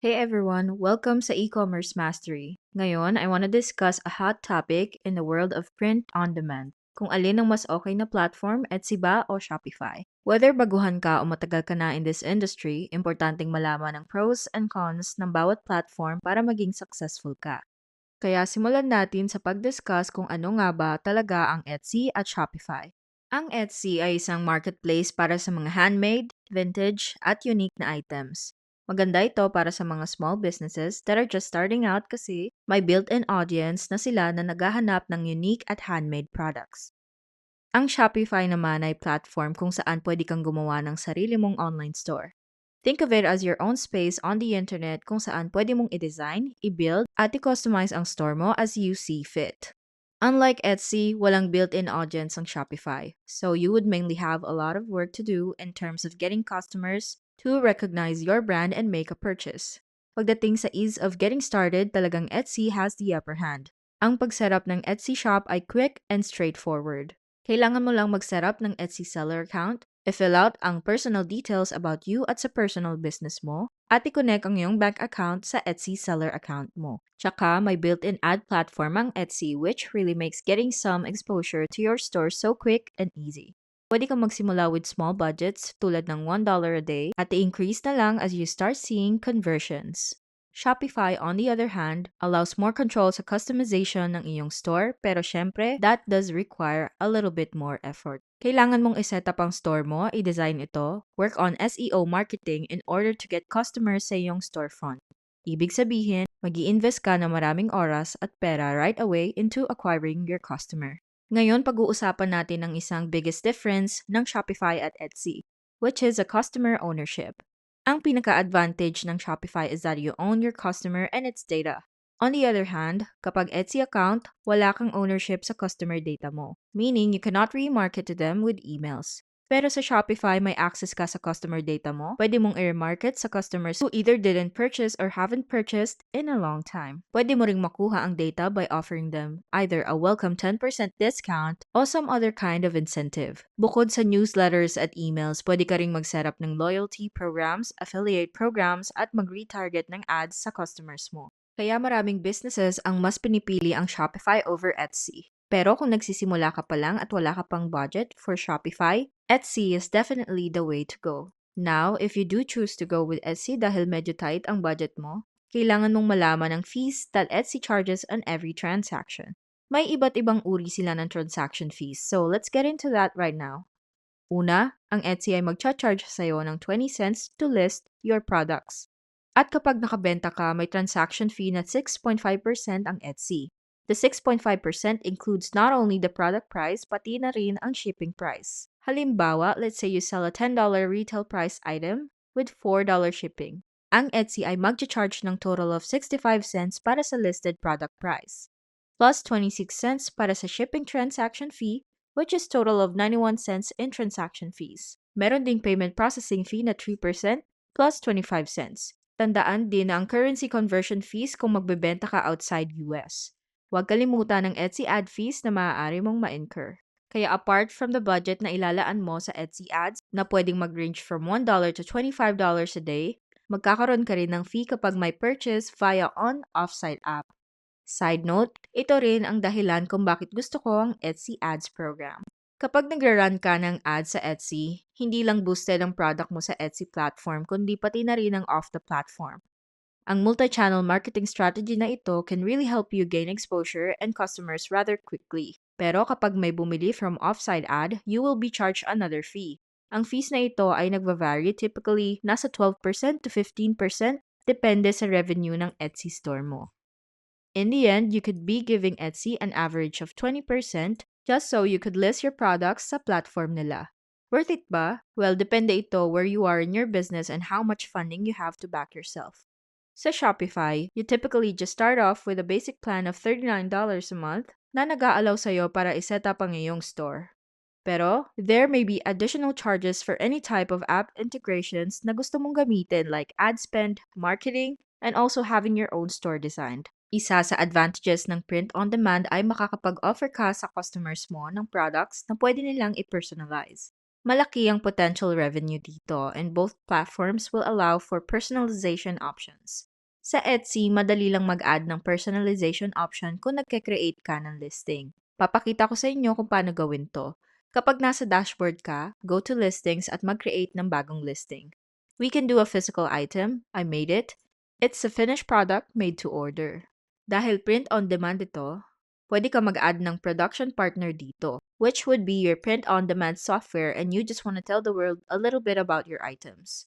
Hey everyone, welcome sa e-commerce mastery. Ngayon, I want to discuss a hot topic in the world of print on demand. Kung alin ang mas okay na platform, Etsy ba o Shopify? Whether baguhan ka o matagal ka na in this industry, importanteng malaman ang pros and cons ng bawat platform para maging successful ka. Kaya simulan natin sa pag-discuss kung ano nga ba talaga ang Etsy at Shopify. Ang Etsy ay isang marketplace para sa mga handmade, vintage, at unique na items. Maganda ito para sa mga small businesses that are just starting out kasi may built-in audience na sila na naghahanap ng unique at handmade products. Ang Shopify naman ay platform kung saan pwede kang gumawa ng sarili mong online store. Think of it as your own space on the internet kung saan pwede mong i-design, i-build, at i-customize ang store mo as you see fit. Unlike Etsy, walang built-in audience ang Shopify, so you would mainly have a lot of work to do in terms of getting customers to recognize your brand and make a purchase. Pagdating sa ease of getting started, talagang Etsy has the upper hand. Ang pag-setup ng Etsy shop ay quick and straightforward. Kailangan mo lang mag-setup ng Etsy seller account, i-fill out ang personal details about you at sa personal business mo, at i-connect ang iyong bank account sa Etsy seller account mo. Tsaka may built-in ad platform ang Etsy which really makes getting some exposure to your store so quick and easy. Pwede kang magsimula with small budgets tulad ng $1 a day at i-increase na lang as you start seeing conversions. Shopify, on the other hand, allows more control sa customization ng iyong store pero syempre, that does require a little bit more effort. Kailangan mong iset up ang store mo, i-design ito, work on SEO marketing in order to get customers sa iyong storefront. Ibig sabihin, mag invest ka ng maraming oras at pera right away into acquiring your customer. Ngayon, pag-uusapan natin ang isang biggest difference ng Shopify at Etsy, which is a customer ownership. Ang pinaka-advantage ng Shopify is that you own your customer and its data. On the other hand, kapag Etsy account, wala kang ownership sa customer data mo, meaning you cannot remarket to them with emails. Pero sa Shopify, may access ka sa customer data mo. Pwede mong i-remarket sa customers who either didn't purchase or haven't purchased in a long time. Pwede mo ring makuha ang data by offering them either a welcome 10% discount o some other kind of incentive. Bukod sa newsletters at emails, pwede ka ring mag-setup ng loyalty programs, affiliate programs, at mag-retarget ng ads sa customers mo. Kaya maraming businesses ang mas pinipili ang Shopify over Etsy. Pero kung nagsisimula ka pa lang at wala ka pang budget for Shopify, Etsy is definitely the way to go. Now, if you do choose to go with Etsy dahil medyo tight ang budget mo, kailangan mong malaman ang fees that Etsy charges on every transaction. May iba't ibang uri sila ng transaction fees, so let's get into that right now. Una, ang Etsy ay magcha-charge sa'yo ng 20 cents to list your products. At kapag nakabenta ka, may transaction fee na 6.5% ang Etsy. The 6.5% includes not only the product price pati na rin ang shipping price. Halimbawa, let's say you sell a $10 retail price item with $4 shipping. Ang Etsy ay magcha-charge ng total of 65 cents para sa listed product price, plus 26 cents para sa shipping transaction fee, which is total of 91 cents in transaction fees. Meron ding payment processing fee na 3% plus 25 cents. Tandaan din na ang currency conversion fees kung magbebenta ka outside US. Huwag kalimutan ang Etsy ad fees na maaari mong ma-incur. Kaya apart from the budget na ilalaan mo sa Etsy ads na pwedeng mag-range from $1 to $25 a day, magkakaroon ka rin ng fee kapag may purchase via on-offsite app. Side note, ito rin ang dahilan kung bakit gusto ko ang Etsy Ads program. Kapag nagra-run ka ng ads sa Etsy, hindi lang boosted ang product mo sa Etsy platform kundi pati na rin ang off the platform. Ang multi-channel marketing strategy na ito can really help you gain exposure and customers rather quickly. Pero kapag may bumili from offsite ad, you will be charged another fee. Ang fees na ito ay nagva-vary typically nasa 12% to 15% depende sa revenue ng Etsy store mo. In the end, you could be giving Etsy an average of 20% just so you could list your products sa platform nila. Worth it ba? Well, depende ito where you are in your business and how much funding you have to back yourself. Sa Shopify, you typically just start off with a basic plan of $39 a month na nag-aalaw sa'yo para iset up ang iyong store. Pero, there may be additional charges for any type of app integrations na gusto mong gamitin like ad spend, marketing, and also having your own store designed. Isa sa advantages ng print on demand ay makakapag-offer ka sa customers mo ng products na pwede nilang i-personalize. Malaki ang potential revenue dito and both platforms will allow for personalization options. Sa Etsy, madali lang mag-add ng personalization option kung nagke-create ka ng listing. Papakita ko sa inyo kung paano gawin to. Kapag nasa dashboard ka, go to listings at mag-create ng bagong listing. We can do a physical item. I made it. It's a finished product made to order. Dahil print on demand ito, pwede ka mag-add ng production partner dito, which would be your print on demand software and you just want to tell the world a little bit about your items.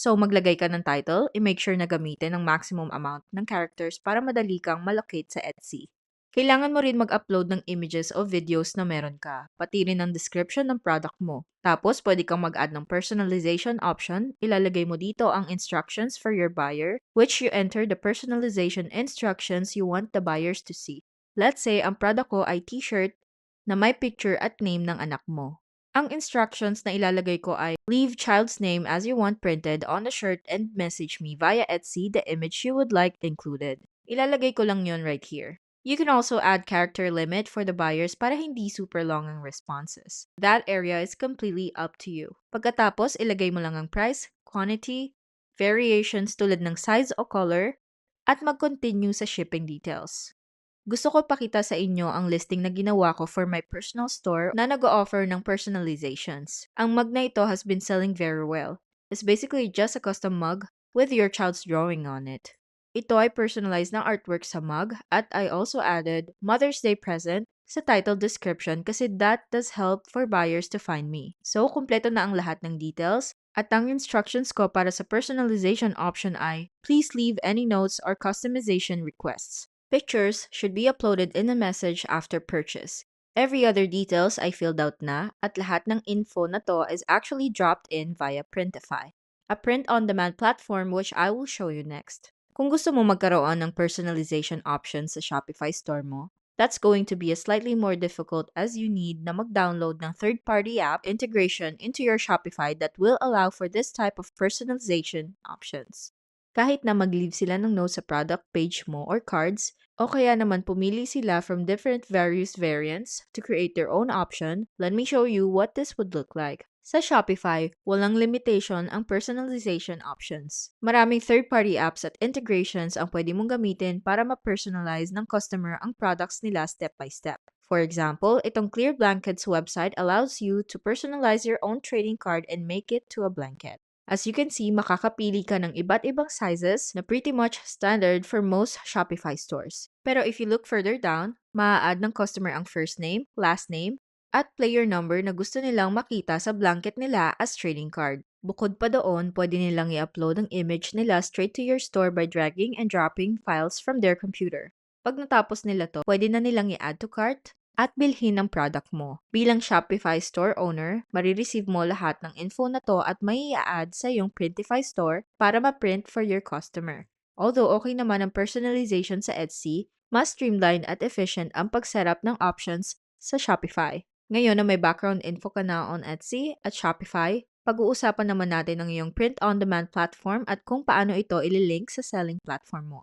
So, maglagay ka ng title, i-make sure na gamitin ang maximum amount ng characters para madali kang malocate sa Etsy. Kailangan mo rin mag-upload ng images o videos na meron ka, pati rin ang description ng product mo. Tapos, pwede kang mag-add ng personalization option. Ilalagay mo dito ang instructions for your buyer, which you enter the personalization instructions you want the buyers to see. Let's say, ang product ko ay t-shirt na may picture at name ng anak mo. Ang instructions na ilalagay ko ay leave child's name as you want printed on the shirt and message me via Etsy the image you would like included. Ilalagay ko lang yon right here. You can also add character limit for the buyers para hindi super long ang responses. That area is completely up to you. Pagkatapos, ilagay mo lang ang price, quantity, variations tulad ng size o color, at mag-continue sa shipping details. Gusto ko pakita sa inyo ang listing na ginawa ko for my personal store na nag-offer ng personalizations. Ang mug na ito has been selling very well. It's basically just a custom mug with your child's drawing on it. Ito ay personalized na artwork sa mug at I also added Mother's Day present sa title description kasi that does help for buyers to find me. So, kumpleto na ang lahat ng details at ang instructions ko para sa personalization option ay please leave any notes or customization requests. Pictures should be uploaded in a message after purchase. Every other details I filled out na at lahat ng info na to is actually dropped in via Printify, a print-on-demand platform which I will show you next. Kung gusto mo magkaroon ng personalization options sa Shopify store mo, that's going to be a slightly more difficult as you need na mag-download ng third-party app integration into your Shopify that will allow for this type of personalization options. Kahit na mag-leave sila ng note sa product page mo or cards, o kaya naman pumili sila from different various variants to create their own option, let me show you what this would look like. Sa Shopify, walang limitation ang personalization options. Maraming third-party apps at integrations ang pwede mong gamitin para ma-personalize ng customer ang products nila step by step. For example, itong Clear Blankets website allows you to personalize your own trading card and make it to a blanket. As you can see, makakapili ka ng iba't ibang sizes na pretty much standard for most Shopify stores. Pero if you look further down, maa-add ng customer ang first name, last name, at player number na gusto nilang makita sa blanket nila as trading card. Bukod pa doon, pwede nilang i-upload ang image nila straight to your store by dragging and dropping files from their computer. Pag natapos nila to, pwede na nilang i-add to cart, at bilhin ang product mo. Bilang Shopify store owner, marireceive mo lahat ng info na to at may i-add sa iyong Printify store para ma-print for your customer. Although okay naman ang personalization sa Etsy, mas streamlined at efficient ang pag-setup ng options sa Shopify. Ngayon na may background info ka na on Etsy at Shopify, pag-uusapan naman natin ang iyong print-on-demand platform at kung paano ito ililink sa selling platform mo.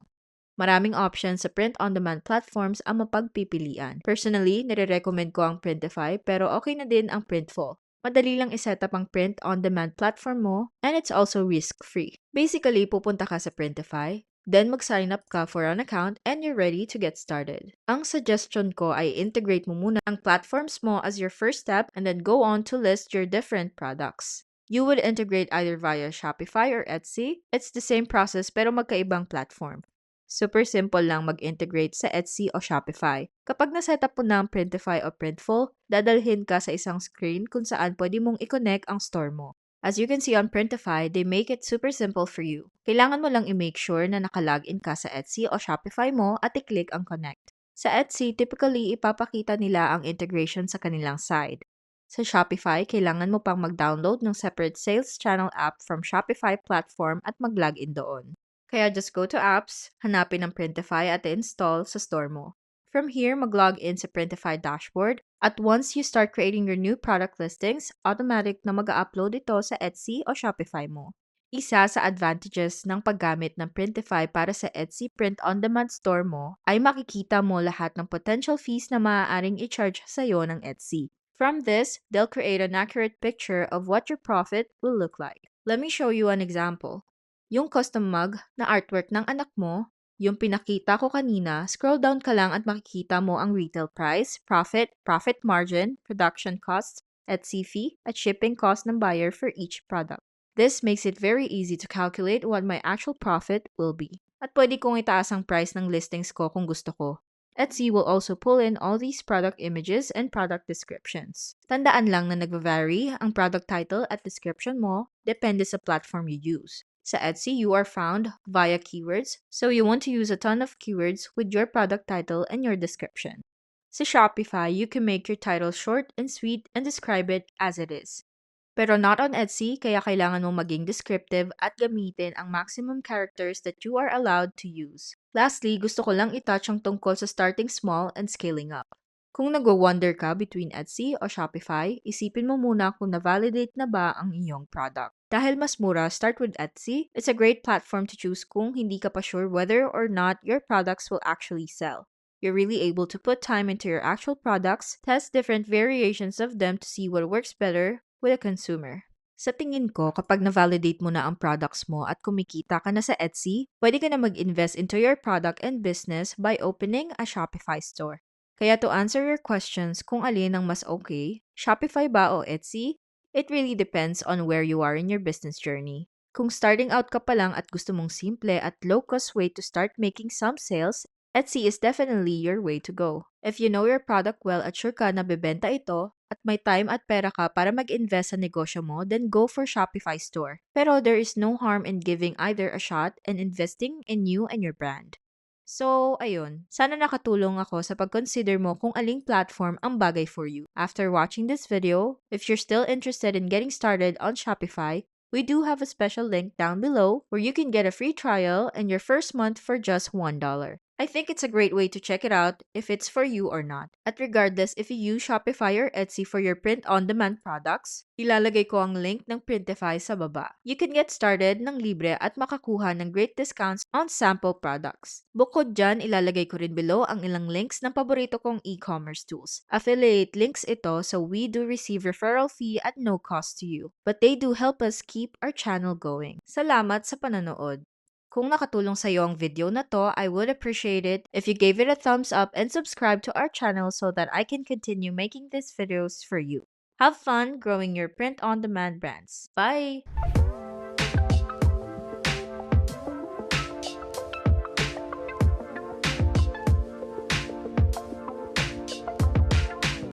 Maraming options sa print-on-demand platforms ang mapagpipilian. Personally, nire-recommend ko ang Printify pero okay na din ang Printful. Madali lang iset up ang print-on-demand platform mo and it's also risk-free. Basically, pupunta ka sa Printify, then mag-sign up ka for an account and you're ready to get started. Ang suggestion ko ay integrate mo muna ang platforms mo as your first step and then go on to list your different products. You would integrate either via Shopify or Etsy. It's the same process pero magkaibang platform. Super simple lang mag-integrate sa Etsy o Shopify. Kapag nasetup mo na Printify o Printful, dadalhin ka sa isang screen kung saan pwede mong i-connect ang store mo. As you can see on Printify, they make it super simple for you. Kailangan mo lang i-make sure na nakalagin ka sa Etsy o Shopify mo at i-click ang connect. Sa Etsy, typically ipapakita nila ang integration sa kanilang side. Sa Shopify, kailangan mo pang mag-download ng separate sales channel app from Shopify platform at mag-login doon. Kaya just go to apps, hanapin ang Printify at install sa store mo. From here, mag-log in sa Printify dashboard at once you start creating your new product listings, automatic na mag-upload ito sa Etsy o Shopify mo. Isa sa advantages ng paggamit ng Printify para sa Etsy print-on-demand store mo ay makikita mo lahat ng potential fees na maaaring i-charge sa iyo ng Etsy. From this, they'll create an accurate picture of what your profit will look like. Let me show you an example. Yung custom mug na artwork ng anak mo, yung pinakita ko kanina, scroll down ka lang at makikita mo ang retail price, profit, profit margin, production costs, Etsy fee, at shipping cost ng buyer for each product. This makes it very easy to calculate what my actual profit will be. At pwede kong itaas ang price ng listings ko kung gusto ko. Etsy will also pull in all these product images and product descriptions. Tandaan lang na nagva-vary ang product title at description mo depende sa platform you use. Sa Etsy, you are found via keywords, so you want to use a ton of keywords with your product title and your description. Sa Shopify, you can make your title short and sweet and describe it as it is. Pero not on Etsy, kaya kailangan mong maging descriptive at gamitin ang maximum characters that you are allowed to use. Lastly, gusto ko lang itouch ang tungkol sa starting small and scaling up. Kung nagwo-wonder ka between Etsy o Shopify, isipin mo muna kung na-validate na ba ang iyong product. Dahil mas mura, start with Etsy. It's a great platform to choose kung hindi ka pa sure whether or not your products will actually sell. You're really able to put time into your actual products, test different variations of them to see what works better with a consumer. Sa tingin ko, kapag na-validate mo na ang products mo at kumikita ka na sa Etsy, pwede ka na mag-invest into your product and business by opening a Shopify store. Kaya to answer your questions kung alin ang mas okay, Shopify ba o Etsy, it really depends on where you are in your business journey. Kung starting out ka pa lang at gusto mong simple at low-cost way to start making some sales, Etsy is definitely your way to go. If you know your product well at sure ka na bebenta ito, at may time at pera ka para mag-invest sa negosyo mo, then go for Shopify store. Pero there is no harm in giving either a shot and investing in you and your brand. So, ayun. Sana nakatulong ako sa pag-consider mo kung aling platform ang bagay for you. After watching this video, if you're still interested in getting started on Shopify, we do have a special link down below where you can get a free trial and your first month for just $1. I think it's a great way to check it out if it's for you or not. At regardless if you use Shopify or Etsy for your print-on-demand products, ilalagay ko ang link ng Printify sa baba. You can get started ng libre at makakuha ng great discounts on sample products. Bukod dyan, ilalagay ko rin below ang ilang links ng paborito kong e-commerce tools. Affiliate links ito so we do receive referral fee at no cost to you. But they do help us keep our channel going. Salamat sa pananood. Kung nakatulong sa iyo ang video na to, I would appreciate it if you gave it a thumbs up and subscribe to our channel so that I can continue making these videos for you. Have fun growing your print-on-demand brands. Bye!